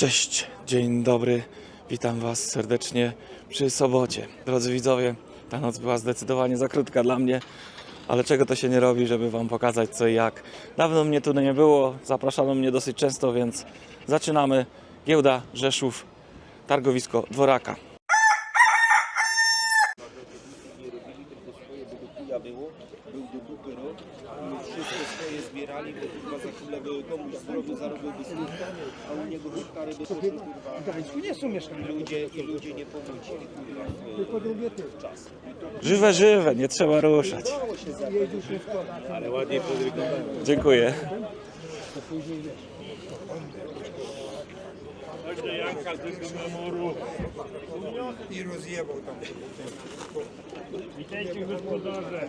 Cześć, dzień dobry. Witam Was serdecznie przy sobocie. Drodzy widzowie, ta noc była zdecydowanie za krótka dla mnie, ale czego to się nie robi, żeby Wam pokazać co i jak. Dawno mnie tu nie było, zapraszano mnie dosyć często, więc zaczynamy. Giełda Rzeszów, targowisko Dworaka. A u niego hektary by poszły kurwa. Gdańsku nie są mieszkania. Ludzie, i ludzie nie powrócili kurwa w, Tylko drugie ty. w czas. Żywe, żywe, nie trzeba ruszać. Nie w to. Ale ładnie podrykowałem. Dziękuję. I rozjebał tam. Witajcie gospodarze.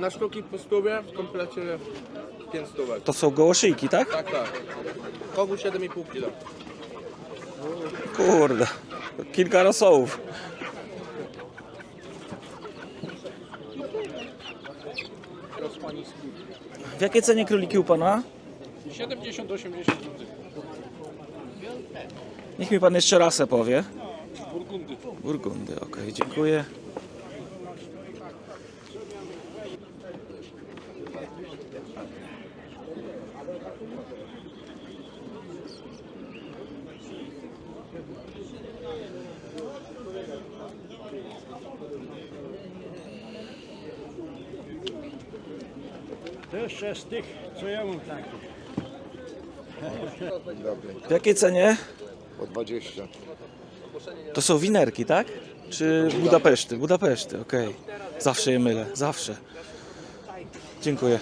Na sztuki po stówie w komplecie 5 stówek. To są gołoszyjki, tak? Tak, tak. Kogu 7,5 kg. Kurde, kilka rosołów. W jakiej cenie króliki u pana? 70-80 zł. Niech mi pan jeszcze rasę powie. Burgundy. Burgundy, okej, dziękuję. To jeszcze z tych, co ja mam takich. W jakiej cenie? Po 20. To są winerki, tak? Czy Budapeszty? Budapeszty, okej. Zawsze je mylę, zawsze. Dziękuję.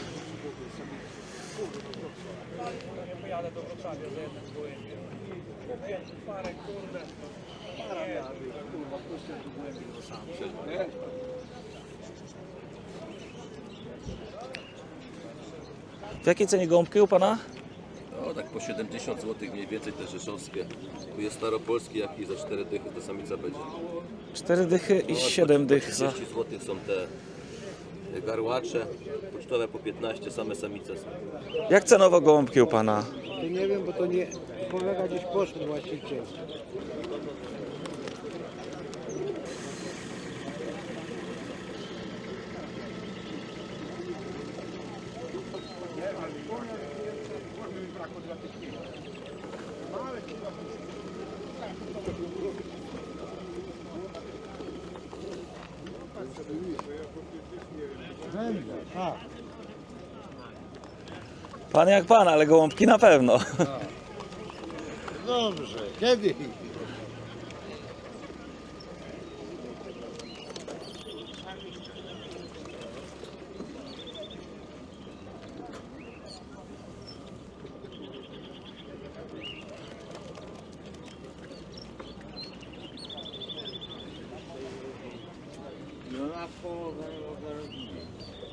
W jakiej cenie gąbki u pana? No tak po 70 zł mniej więcej te rzeszowskie. Tu jest staropolski, jak i za 4 dychy to samica będzie. Cztery dychy i siedem dych za... 30 zł są te garłacze, pocztowe po 15, same samice są. Jak cenowo gołąbki u pana? To nie wiem, bo to nie... Kolega gdzieś poszedł właściciel. Tak. Pan jak pan, ale gołąbki na pewno. Dobrze, kiedy?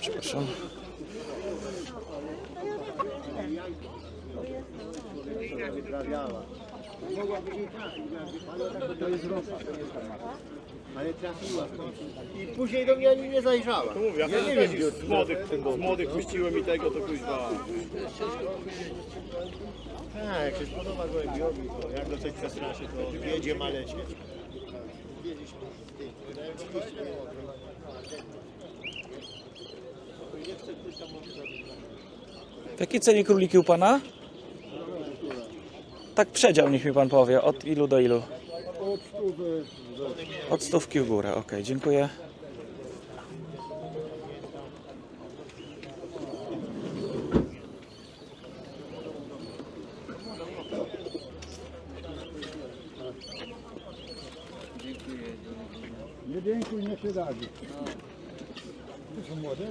Przepraszam. Ale trafiła. I później do mnie ani nie zajrzała. Mówię, ja nie wiem, z młodych, z młodych puściłem i tego, to kuźwa. Tak, jak się spodoba gołębiowi, to jak go coś przestraszy, to wiedzie malecie. W jakiej cenie króliki u pana? Tak przedział niech mi pan powie, od ilu do ilu? Od stówki w górę, ok, dziękuję. Nie dziękuj, nie się radzi. To są młode?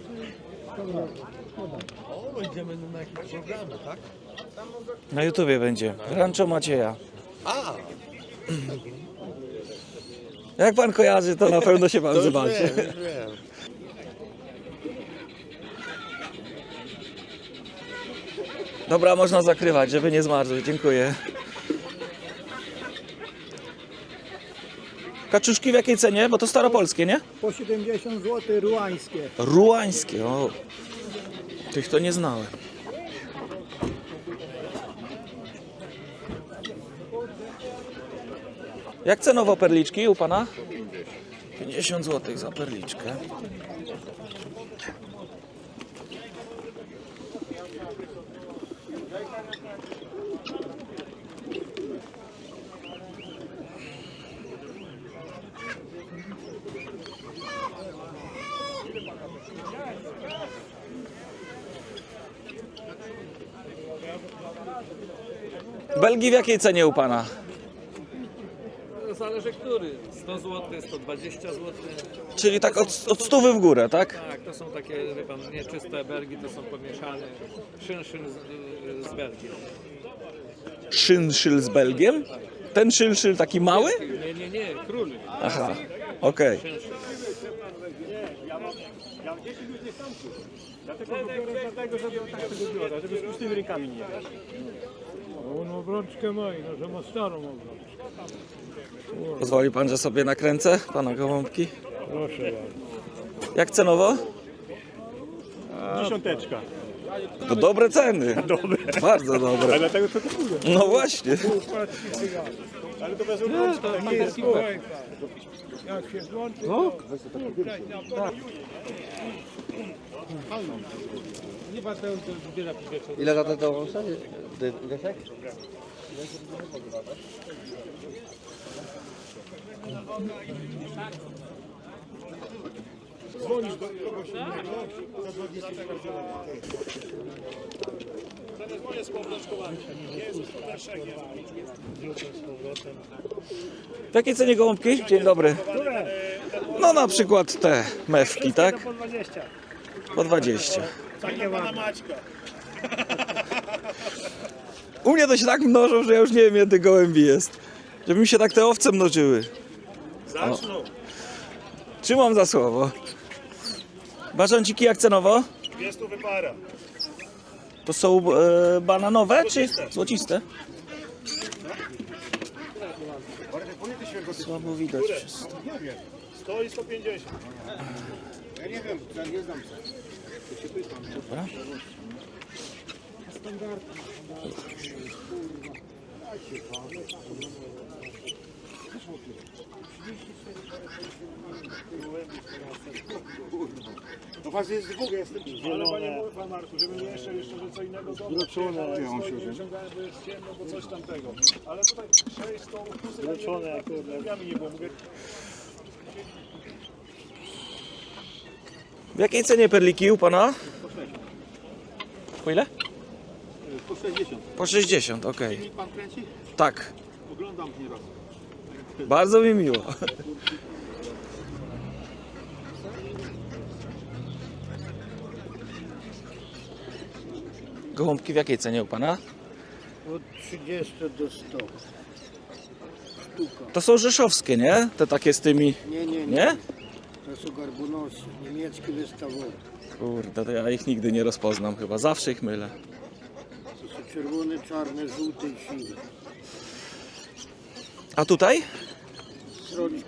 Na YouTubie będzie. Rancho Macieja. Jak pan kojarzy, to na pewno się pan zobaczy. Dobra, można zakrywać, żeby nie zmarzły. Dziękuję. Kaczuszki w jakiej cenie? Bo to staropolskie, nie? Po 70 zł ruańskie. Ruańskie, o. Tych to nie znałem. Jak cenowo perliczki u pana? 50 zł za perliczkę. Belgii w jakiej cenie u pana? Zależy który. 100 zł, 120 zł. Czyli tak od, od stówy w górę, tak? Tak, to są takie, wie pan, nieczyste Belgii, to są pomieszane. Szynszyn z, z Belgii. Szynszyl z Belgiem? Ten szylszyl taki mały? Nie, nie, nie, król. Aha, okej. Ja 10 już nie samców. Dlatego go biorę, dlatego, żeby tak tego biorę, żeby z pustymi rękami nie jechać. No obrączkę ma, no, że ma starą obrączkę. Pozwoli pan, że sobie nakręcę pana gołąbki? Proszę bardzo. Jak cenowo? Dziesiąteczka. To dobre ceny. Dobre. Bardzo A dobre. dlatego to kupuję. No właśnie. Ale to bez obrączki. Nie jest Jak się złączy, to... Ile za to to desek? Dzwonisz do kogoś innego, za 20 W jakiej cenie gołąbki? Dzień dobry. No na przykład te mewki, tak? Po 20. Po 20. Takie pana Maćka. U mnie to się tak mnożą, że ja już nie wiem, ile tych gołębi jest. Żeby mi się tak te owce mnożyły. Zaczną. Trzymam za słowo. Bażanciki jak cenowo? 200 wypara. To są e, bananowe czy złociste? Słabo widać wszystko. 100 i 150. Ja nie wiem, ja nie znam. Dobra. To was jest dwóch, jestem Ale panie mówię pan Marku, żeby nie jeszcze jeszcze że co innego domu. Zleczone, ja on się wyciągałem, bo jest ciemno, bo coś tamtego. Ale tutaj 6 stołów plus Zleczone, kurde. nie było, mówię, W jakiej cenie perliki u pana? Po ile? po 60. Po 60, okej. Pan kręci? Tak, Oglądam nieraz. Bardzo mi miło. Gołąbki w jakiej cenie u pana? Od 30 do 100. To są rzeszowskie, nie? Te takie z tymi... Nie, nie, nie. Nie? To są garbunosy, niemieckie wystawowe. Kurde, to ja ich nigdy nie rozpoznam chyba. Zawsze ich mylę. To są czerwone, czarne, żółte i siwe. A tutaj? Sroczki.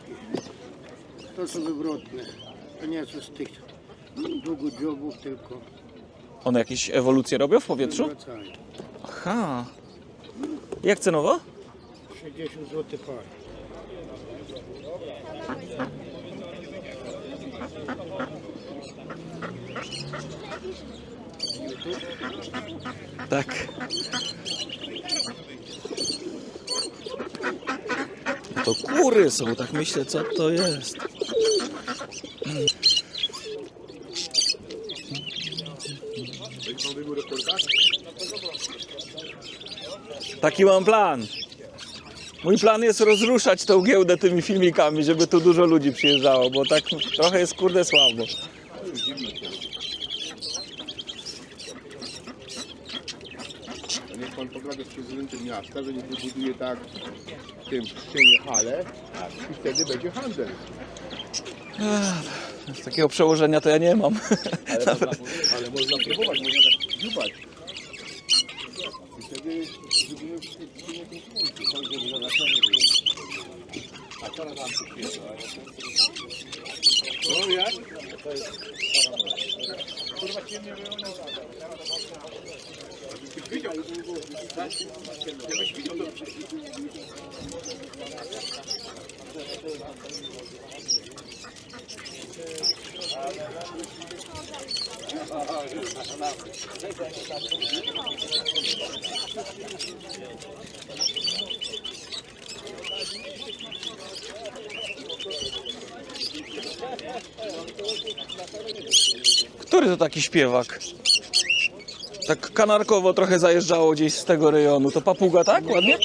To są wywrotne. To nie są z tych długodziobów, tylko One jakieś ewolucje robią w powietrzu? wracają. Aha. Jak cenowo? 60 zł par. Tak. No To kury są, tak myślę, co to jest. Taki mam plan. Mój plan jest rozruszać tą giełdę tymi filmikami, żeby tu dużo ludzi przyjeżdżało, bo tak trochę jest kurde słabo. Niech pan pogada z prezydentem miasta, że nie wybuduje tak tym ścienie hale i wtedy będzie handel. Takiego przełożenia to ja nie mam. Ale można, ale można próbować, można tak dziubać. I wtedy zrobimy wszystkie konsumencje. Tak, żeby zaznaczenie było. A teraz nam się śpiewa. No jak? Który to taki śpiewak? Tak kanarkowo trochę zajeżdżało gdzieś z tego rejonu. To papuga, tak? Ładnie?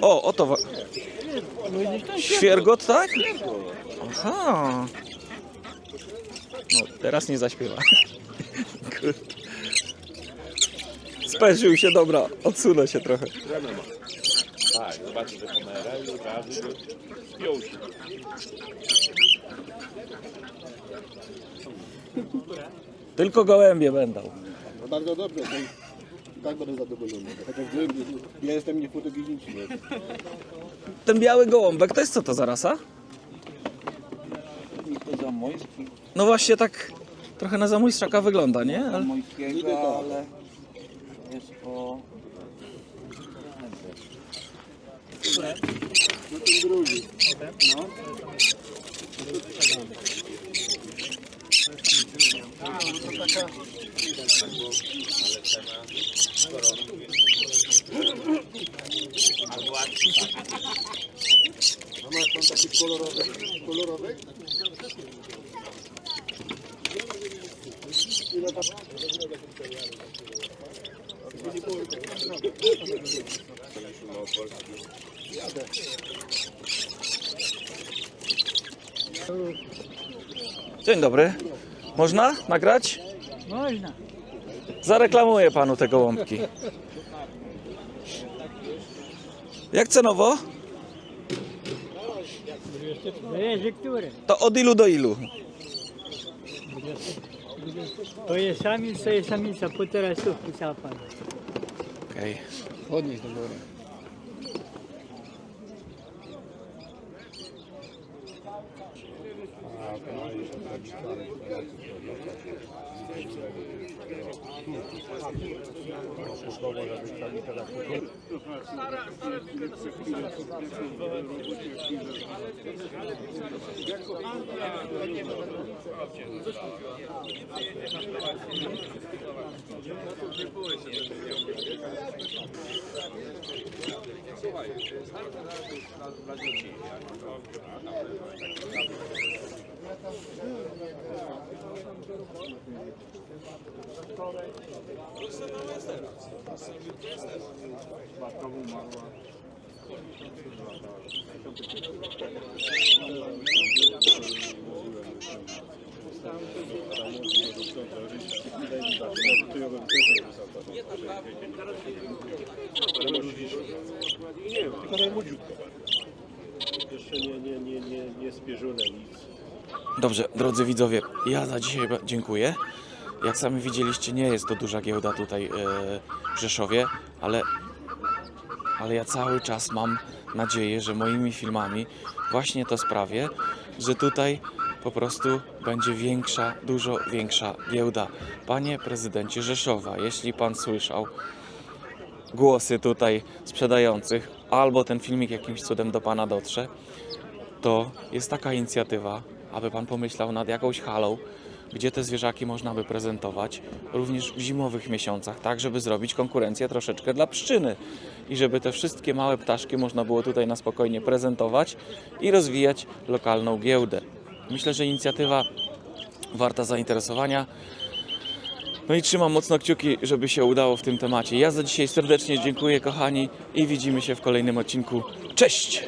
O, oto. Świergot, tak? Aha. No, teraz nie zaśpiewa. Speszył się, dobra, odsunę się trochę. Tak, zobaczy tę kamerę i od razu spiął się. Tylko gołębie będą. No bardzo dobrze, to i tak będę zadowolony. Chociaż ja jestem niefotogeniczny. Ten biały gołąbek, to jest co to za rasa? No właśnie tak trochę na zamojstrzaka wygląda, nie? Ale... zamojskiego, ale jest po... No ten drugi. A masz pan taki kolorowy? Kolorowy? Ile tam? Dzień dobry. Można nagrać? Można. Zareklamuję panu te gołąbki. Jak cenowo? To od ilu do ilu? To jest samiec, to jest samica, półtora stówki cała pana. Okej. Słuchaj, znajdź na dla dzieci, a na Matka umarła. Thank you. Nie, tylko najmłodziutko. Jeszcze nie, nie, nie, nie, nie spierzone nic. Dobrze, drodzy widzowie, ja za dzisiaj dziękuję. Jak sami widzieliście, nie jest to duża giełda tutaj e, w Rzeszowie, ale, ale ja cały czas mam nadzieję, że moimi filmami właśnie to sprawię, że tutaj po prostu będzie większa, dużo większa giełda. Panie prezydencie Rzeszowa, jeśli pan słyszał głosy tutaj sprzedających, albo ten filmik jakimś cudem do pana dotrze, to jest taka inicjatywa, aby pan pomyślał nad jakąś halą, gdzie te zwierzaki można by prezentować również w zimowych miesiącach, tak żeby zrobić konkurencję troszeczkę dla pszczyny i żeby te wszystkie małe ptaszki można było tutaj na spokojnie prezentować i rozwijać lokalną giełdę. Myślę, że inicjatywa warta zainteresowania. No i trzymam mocno kciuki, żeby się udało w tym temacie. Ja za dzisiaj serdecznie dziękuję, kochani, i widzimy się w kolejnym odcinku. Cześć!